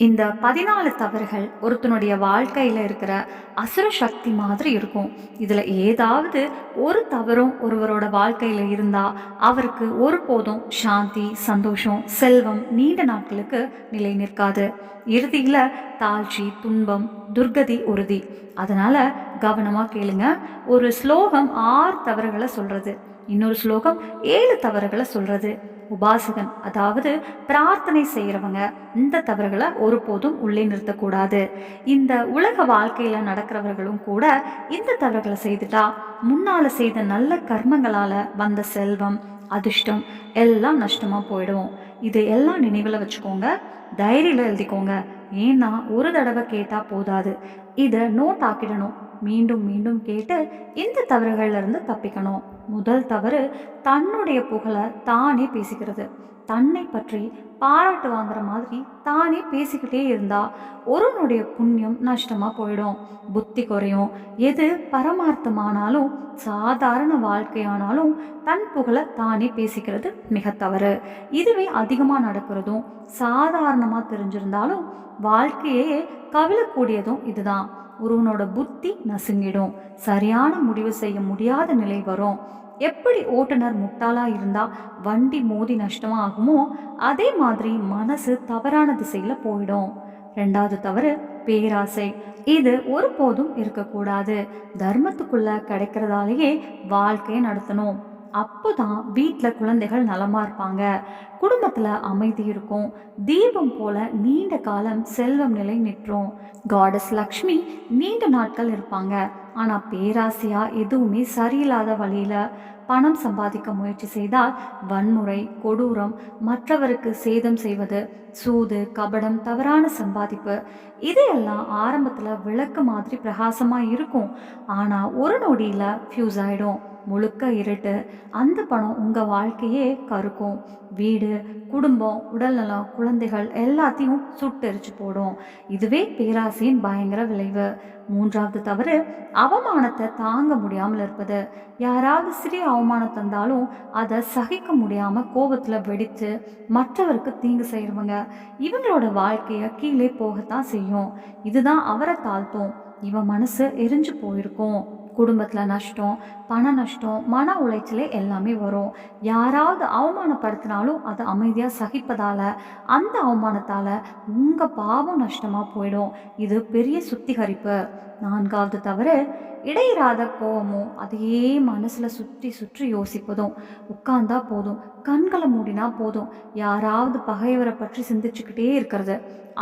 இந்த பதினாலு தவறுகள் ஒருத்தனுடைய வாழ்க்கையில் இருக்கிற அசுர சக்தி மாதிரி இருக்கும். இதில் ஏதாவது ஒரு தவறும் ஒருவரோட வாழ்க்கையில் இருந்தால் அவருக்கு ஒருபோதும் சாந்தி சந்தோஷம் செல்வம் நீண்ட நாட்களுக்கு நிலை நிற்காது. இறுதியில் தாழ்ச்சி துன்பம் துர்கதி உறுதி. அதனால் கவனமாக கேளுங்க. ஒரு ஸ்லோகம் ஆறு தவறுகளை சொல்கிறது இன்னொரு ஸ்லோகம் ஏழு தவறுகளை சொல்கிறது உபாசகன் அதாவது பிரார்த்தனை செய்கிறவங்க இந்த தவறுகளை ஒருபோதும் உள்ளே நிறுத்தக்கூடாது. இந்த உலக வாழ்க்கையில் நடக்கிறவர்களும் கூட இந்த தவறுகளை செய்துட்டா முன்னால் செய்த நல்ல கர்மங்களால் வந்த செல்வம் அதிர்ஷ்டம் எல்லாம் நஷ்டமாக போயிடும் இது எல்லாம் நினைவில் வச்சுக்கோங்க. டைரியில் எழுதிக்கோங்க. ஏன்னா ஒரு தடவை கேட்டால் போதாது. இதை நோட் ஆக்கிடணும். மீண்டும் மீண்டும் கேட்டு இந்த தவறுகள்லேருந்து தப்பிக்கணும். முதல் தவறு தன்னுடைய புகழை தானே பேசிக்கிறது தன்னை பற்றி பாராட்டு வாங்குற மாதிரி தானே பேசிக்கிட்டே இருந்தா ஒருவனுடைய புண்ணியம் நஷ்டமா போயிடும். புத்தி குறையும். எது பரமார்த்தமானாலும் சாதாரண வாழ்க்கையானாலும் தன் புகழை தானே பேசிக்கிறது மிக தவறு. இதுவே அதிகமாக நடக்கிறதும் சாதாரணமாக தெரிஞ்சிருந்தாலும் வாழ்க்கையே கவிழக்கூடியதும் இதுதான். ஒருவனோட புத்தி நசுங்கிடும். சரியான முடிவு செய்ய முடியாத நிலை வரும். எப்படி ஓட்டுநர் முட்டாளா இருந்தா வண்டி மோதி நஷ்டமாகுமோ அதே மாதிரி மனசு தவறான திசையில போயிடும். ரெண்டாவது தவறு பேராசை. இது ஒருபோதும் இருக்கக்கூடாது. தர்மத்துக்குள்ள கிடைக்கிறதாலேயே வாழ்க்கையை நடத்தணும். அப்போதான் வீட்டில் குழந்தைகள் நலமாக இருப்பாங்க. குடும்பத்தில் அமைதி இருக்கும். தீபம் போல நீண்ட காலம் செல்வம் நிலை நிற்றும் காடஸ் லக்ஷ்மி நீண்ட நாட்கள் இருப்பாங்க. ஆனால் பேராசையாக எதுவுமே சரியில்லாத வழியில் பணம் சம்பாதிக்க முயற்சி செய்தால் வன்முறை கொடூரம் மற்றவருக்கு சேதம் செய்வது சூது கபடம் தவறான சம்பாதிப்பு இதையெல்லாம் ஆரம்பத்தில் விளக்கு மாதிரி பிரகாசமாக இருக்கும். ஆனால் ஒரு நொடியில் ஃபியூஸ் ஆகிடும் முழுக்க இருட்டு. அந்த பணம் உங்கள் வாழ்க்கையே கருக்கும். வீடு குடும்பம் உடல்நலம் குழந்தைகள் எல்லாத்தையும் சுட்டெரிச்சு போடும். இதுவே பேராசையின் பயங்கர விளைவு. மூன்றாவது தவறு அவமானத்தை தாங்க முடியாமல் இருப்பது. யாராவது சிறிய அவமானம் தந்தாலும் அதை சகிக்க முடியாமல் கோபத்தில் வெடித்து மற்றவருக்கு தீங்கு செய்கிறவங்க இவங்களோட வாழ்க்கையை கீழே போகத்தான் செய்யும். இதுதான் அவரை தாழ்த்தும். இவன் மனசு எரிஞ்சு போயிருக்கும். குடும்பத்தில் நஷ்டம் பண நஷ்டம் மன உளைச்சலே எல்லாமே வரும். யாராவது அவமானப்படுத்தினாலும் அதை அமைதியாக சகிப்பதால் அந்த அவமானத்தால் உங்கள் பாவம் நஷ்டமாக போயிடும். இது பெரிய சுத்திகரிப்பு. நான்காவது தவிர இடையிறாத கோபமும் அதையே மனசில் சுற்றி சுற்றி யோசிப்பதும். உட்கார்ந்தா போதும். கண்களை மூடினா போதும். யாராவது பகைவரை பற்றி சிந்திச்சுக்கிட்டே இருக்கிறது.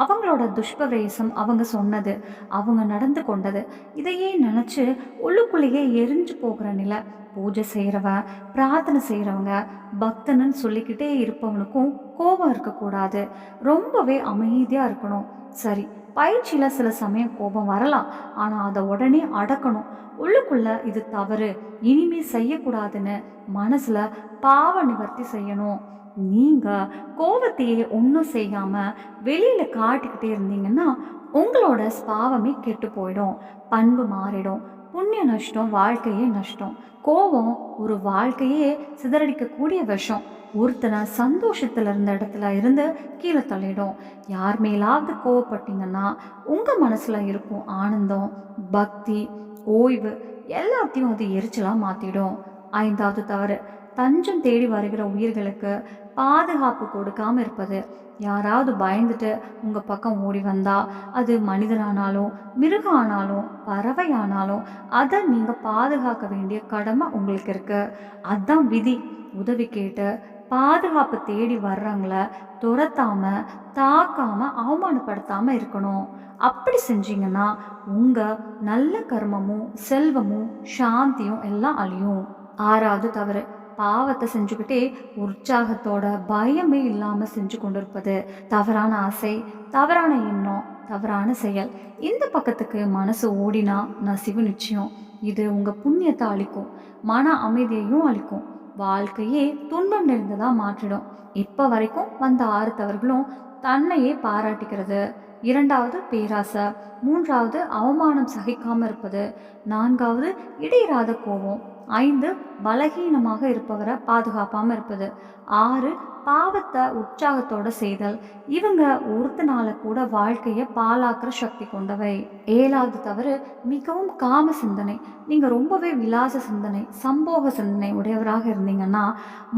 அவங்களோட துஷ்பவேசம் அவங்க சொன்னது அவங்க நடந்து கொண்டது. இதையே நினச்சி உள்ளுக்குள்ளேயே எரிஞ்சு போகிற நிலை. பூஜை செய்கிறவன் பிரார்த்தனை செய்கிறவங்க பக்தனுன்னு சொல்லிக்கிட்டே இருப்பவனுக்கும் கோபம் இருக்கக்கூடாது. ரொம்பவே அமைதியாக இருக்கணும். சரி பயிற்சியில் சில சமயம் கோபம் வரலாம். ஆனால் அதை உடனே அடக்கணும். உள்ளுக்குள்ள இது தவறு. இனிமே செய்யக்கூடாதுன்னு மனசில் பாவ நிவர்த்தி செய்யணும். நீங்கள் கோபத்தையே ஒன்றும் செய்யாமல் வெளியில் காட்டிக்கிட்டே இருந்தீங்கன்னா உங்களோட ஸ்பாவமே கெட்டு போயிடும். பண்பு மாறிடும். புண்ணிய நஷ்டம் வாழ்க்கையே நஷ்டம். கோபம் ஒரு வாழ்க்கையே சிதறடிக்கக்கூடிய விஷம். ஒருத்தனை சந்தோஷத்தில் இருந்த இடத்துல இருந்து கீழே தள்ளிடும். யார் மேலாவது கோவப்பட்டீங்கன்னா உங்கள் மனசில் இருக்கும் ஆனந்தம் பக்தி ஓய்வு எல்லாத்தையும் அது எரிச்சலாக மாற்றிடும் ஐந்தாவது தவறு தஞ்சம் தேடி வருகிற உயிர்களுக்கு பாதுகாப்பு கொடுக்காம இருப்பது. யாராவது பயந்துட்டு உங்கள் பக்கம் ஓடி வந்தால் அது மனிதனானாலும் மிருகம் ஆனாலும் பறவை ஆனாலும் அதை நீங்கள் பாதுகாக்க வேண்டிய கடமை உங்களுக்கு இருக்குது அதுதான் விதி. உதவி கேட்டு பாதுகாப்பு தேடி வர்றவங்கள துரத்தாம தாக்காம அவமானப்படுத்தாம இருக்கணும். அப்படி செஞ்சீங்கன்னா உங்க நல்ல கர்மமும் செல்வமும் சாந்தியும் எல்லாம் அழியும். ஆறாவது தவறு. பாவத்தை செஞ்சுக்கிட்டே உற்சாகத்தோட பயமே இல்லாமல் செஞ்சு கொண்டிருப்பது தவறான ஆசை தவறான எண்ணம் தவறான செயல். இந்த பக்கத்துக்கு மனசு ஓடினா நசிவு நிச்சயம். இது உங்கள் புண்ணியத்தை அளிக்கும் மன அமைதியையும் அளிக்கும். வாழ்க்கையே துன்பம் நிறைந்ததாக மாற்றிடும். இப்போ வரைக்கும் வந்த ஆறு தவறுகளும் தன்னையே பாராட்டிக்கிறது. இரண்டாவது பேராசை மூன்றாவது அவமானம் சகிக்காமல் இருப்பது நான்காவது இடையிறாத கோபம். ஐந்து பலகீனமாக இருப்பவரை பாதுகாப்பாமல் இருப்பது. ஆறு பாவத்தை உற்சாகத்தோட செய்தல். இவங்க ஒருத்தனால கூட வாழ்க்கையை பாலாக்குற சக்தி கொண்டவை. ஏழாவது தவறு மிகவும் காம சிந்தனை. நீங்க ரொம்பவே விலாச சிந்தனை சம்போக சிந்தனை உடையவராக இருந்தீங்கன்னா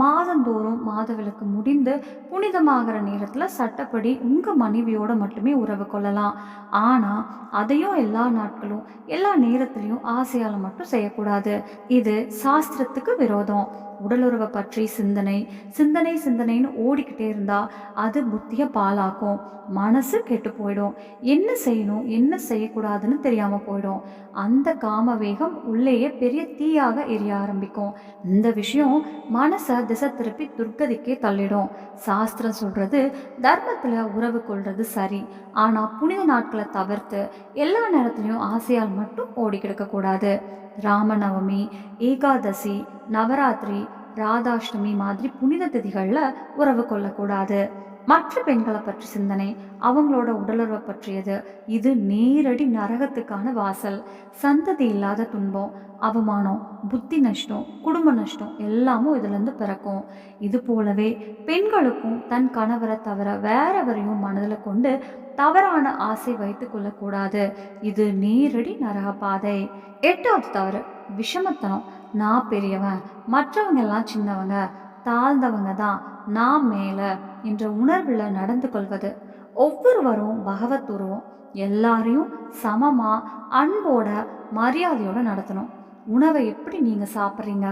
மாதந்தோறும் மாதவிலக்கு முடிந்து புனிதமாகிற நேரத்துல சட்டப்படி உங்க மனைவியோட மட்டுமே உறவு கொள்ளலாம். ஆனா அதையும் எல்லா நாட்களும் எல்லா நேரத்திலையும் ஆசையால் மட்டும் செய்யக்கூடாது. இது சாஸ்திரத்துக்கு விரோதம். உடலுறவை பற்றி சிந்தனை சிந்தனை சிந்தனைன்னு ஓடிக்கிட்டே இருந்தால் அது புத்தியை பாலாக்கும் மனசு கெட்டு போயிடும். என்ன செய்யணும் என்ன செய்யக்கூடாதுன்னு தெரியாமல் போயிடும். அந்த காம வேகம் உள்ளேயே பெரிய தீயாக எரிய ஆரம்பிக்கும். இந்த விஷயம் மனசை திசை திருப்பி துர்கதிக்கே தள்ளிடும். சாஸ்திரம் சொல்கிறது தர்மத்தில் உறவு கொள்வது சரி. ஆனால் புனித நாட்களை தவிர்த்து எல்லா நேரத்திலையும் ஆசையால் மட்டும் ஓடி கிடக்கக்கூடாது ராமநவமி ஏகாதசி நவராத்திரி ராதாஷ்டமி மாதிரி புனித திதிகளில் உறவு கொள்ளக்கூடாது. மற்ற பெண்களை பற்றி சிந்தனை அவங்களோட உடலுறவை பற்றியது. இது நேரடி நரகத்துக்கான வாசல். சந்ததி இல்லாத துன்பம் அவமானம் புத்தி நஷ்டம் குடும்ப நஷ்டம் எல்லாமும் இதுலேருந்து பிறக்கும். இது போலவே பெண்களுக்கும் தன் கணவரை தவிர வேறவரையும் மனதில் கொண்டு தவறான ஆசை வைத்து கொள்ளக்கூடாது. இது நேரடி நரக பாதை. எட்டாவது தவறு விஷமத்தனம். நான் பெரியவன் மற்றவங்க எல்லாம் சின்னவங்க தாழ்ந்தவங்க தான் நான் மேலே. என்ற உணர்வில் நடந்து கொள்வது. ஒவ்வொருவரும் பகவத் உருவம் எல்லாரையும் சமமாக அன்போட மரியாதையோடு நடத்தணும். உணவை எப்படி நீங்கள் சாப்பிட்றீங்க?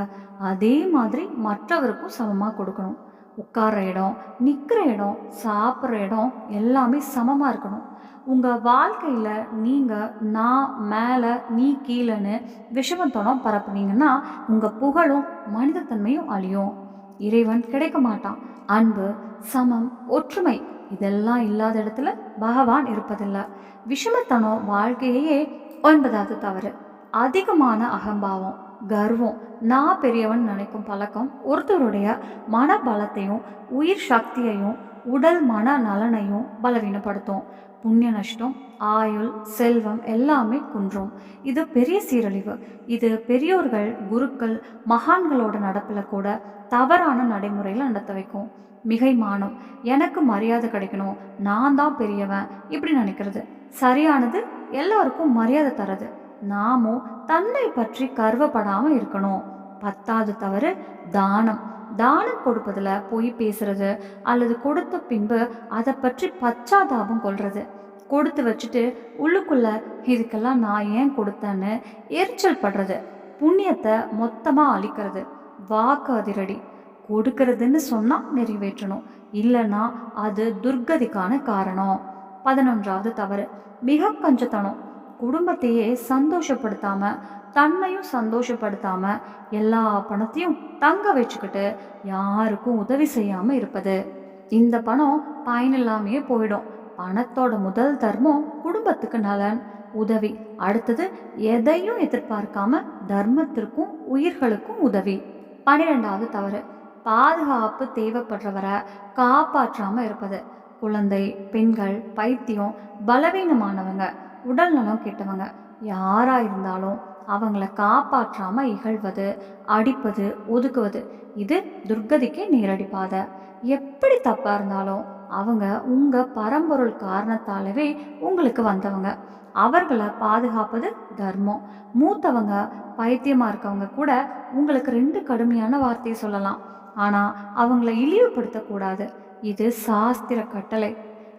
அதே மாதிரி மற்றவருக்கும் சமமாக கொடுக்கணும். உட்கார்ற இடம் நிற்கிற இடம் சாப்பிட்ற இடம் எல்லாமே சமமாக இருக்கணும். உங்கள் வாழ்க்கையில் நீங்கள் நான் மேலே நீ கீழேன்னு விஷமத்தனம் பரப்புனீங்கன்னா உங்கள் புகழும் மனிதத்தன்மையும் அழியும். இறைவன் கிடைக்க மாட்டான். அன்பு சமம் ஒற்றுமை. இதெல்லாம் இல்லாத இடத்துல பகவான் இருப்பதில்லை. விஷமத்தனம் வாழ்க்கையே ஒன்பதாவது தவறு. அதிகமான அகம்பாவம் கர்வம் நான் பெரியவன் நினைக்கும் பழக்கம் ஒருத்தருடைய மனபலத்தையும் உயிர் சக்தியையும் உடல் மன நலனையும் பலவீனப்படுத்தும். புண்ணிய நஷ்டம் ஆயுள் செல்வம் எல்லாமே குன்றும். இது பெரிய சீரழிவு. இது பெரியோர்கள் குருக்கள் மகான்களோட நடப்பில் கூட தவறான நடைமுறையில் நடத்த வைக்கும். மிகைமானம் எனக்கு மரியாதை கிடைக்கணும். நான் தான் பெரியவன் இப்படி நினைக்கிறது. சரியானது எல்லாருக்கும் மரியாதை தரது நாமும் தன்னை பற்றி கருவப்படாமல் இருக்கணும். பத்தாவது தவறு தானம். தானம் கொடுப்பதில் பொய் பேசுறது அல்லது கொடுத்த பின்பு அதை பற்றி பச்சாதாபம் கொள்றது. கொடுத்து வச்சுட்டு உள்ளுக்குள்ள இதுக்கெல்லாம் நான் ஏன் கொடுத்தேன்னு எரிச்சல் படுறது. புண்ணியத்தை மொத்தமாக அழிக்கிறது. வாக்கு அதிரடி. கொடுக்கறதுன்னு சொன்னால் நிறைவேற்றணும். இல்லைன்னா அது துர்கதிக்கான காரணம். பதினொன்றாவது தவறு. மிக கஞ்சத்தனம். குடும்பத்தையே சந்தோஷப்படுத்தாம தன்னையும் சந்தோஷப்படுத்தாம எல்லா பணத்தையும் தங்க வச்சுக்கிட்டு யாருக்கும் உதவி செய்யாம இருப்பது. இந்த பணம் பயனில்லாமையே போயிடும். பணத்தோட முதல் தர்மம் குடும்பத்துக்கு நலன். உதவி. அடுத்தது எதையும் எதிர்பார்க்காம தர்மத்திற்கும் உயிர்களுக்கும் உதவி. பன்னிரெண்டாவது தவறு. பாதுகாப்பு தேவைப்படுறவரை காப்பாற்றாம இருப்பது. குழந்தை பெண்கள் பைத்தியம் பலவீனமானவங்க. உடல் நலம் கெட்டவங்க. யாராக இருந்தாலும் அவங்கள காப்பாற்றாமல் இகழ்வது அடிப்பது ஒதுக்குவது இது துர்கதிக்கு நேரடி பாதை எப்படி தப்பாக இருந்தாலும் அவங்க உங்கள் பரம்பொருள் காரணத்தாலவே உங்களுக்கு வந்தவங்க. அவர்களை பாதுகாப்பது தர்மம். மூத்தவங்க பைத்தியமாக இருக்கவங்க கூட உங்களுக்கு ரெண்டு கடுமையான வார்த்தையை சொல்லலாம். ஆனால் அவங்கள இழிவுபடுத்தக்கூடாது. இது சாஸ்திர கட்டளை.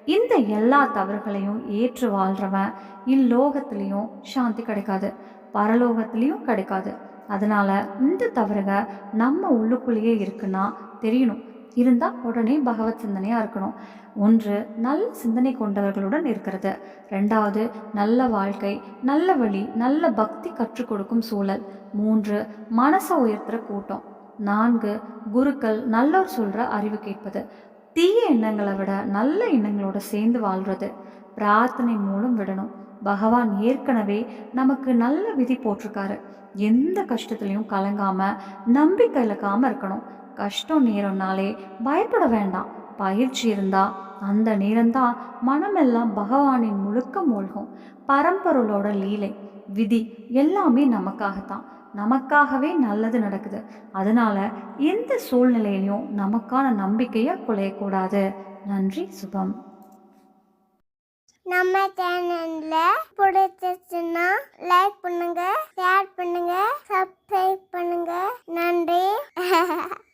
இந்த எல்லா தவறுகளையும் ஏற்று வாழ்றவன் இல்லோகத்துலேயும் சாந்தி கிடைக்காது பரலோகத்துலேயும் கிடைக்காது. அதனால் இந்த தவறுக நம்ம உள்ளுக்குள்ளேயே இருக்குன்னா தெரியணும். இருந்தால் உடனே பகவத் சிந்தனையாக இருக்கணும். ஒன்று நல்ல சிந்தனை கொண்டவர்களுடன் இருக்கிறது. ரெண்டாவது நல்ல வாழ்க்கை நல்ல வழி நல்ல பக்தி கற்றுக் கொடுக்கும் சூழல். மூன்று மனசை உயர்த்துற கூட்டம். நான்கு குருக்கள் நல்லோர் சொல்கிற அறிவு கேட்பது. தீய எண்ணங்களை விட நல்ல எண்ணங்களோட சேர்ந்து வாழ்றது பிரார்த்தனை மூலம் விடணும். பகவான் ஏற்கனவே நமக்கு நல்ல விதி போட்டிருக்காரு. எந்த கஷ்டத்துலையும் கலங்காம நம்பிக்கை இழக்காமல் இருக்கணும். கஷ்டம் நேரம்னாலே பயப்பட வேண்டாம். பயிற்சி இருந்தா அந்த நேரம்தான் மனமெல்லாம் பகவானின் முழுக்க மூழ்கும். பரம்பொருளோட லீலை. விதி எல்லாமே நமக்காகத்தான். நமக்காகவே நல்லது நடக்குது. அதனால் எந்த சூழ்நிலையிலையும் நமக்கான நம்பிக்கையை குலையக்கூடாது. நன்றி சுபம். நம்ம சேனல்ல பிடிச்சிருச்சுன்னா லைக் பண்ணுங்க ஷேர் பண்ணுங்க சப்ஸ்கிரைப் பண்ணுங்க. நன்றி.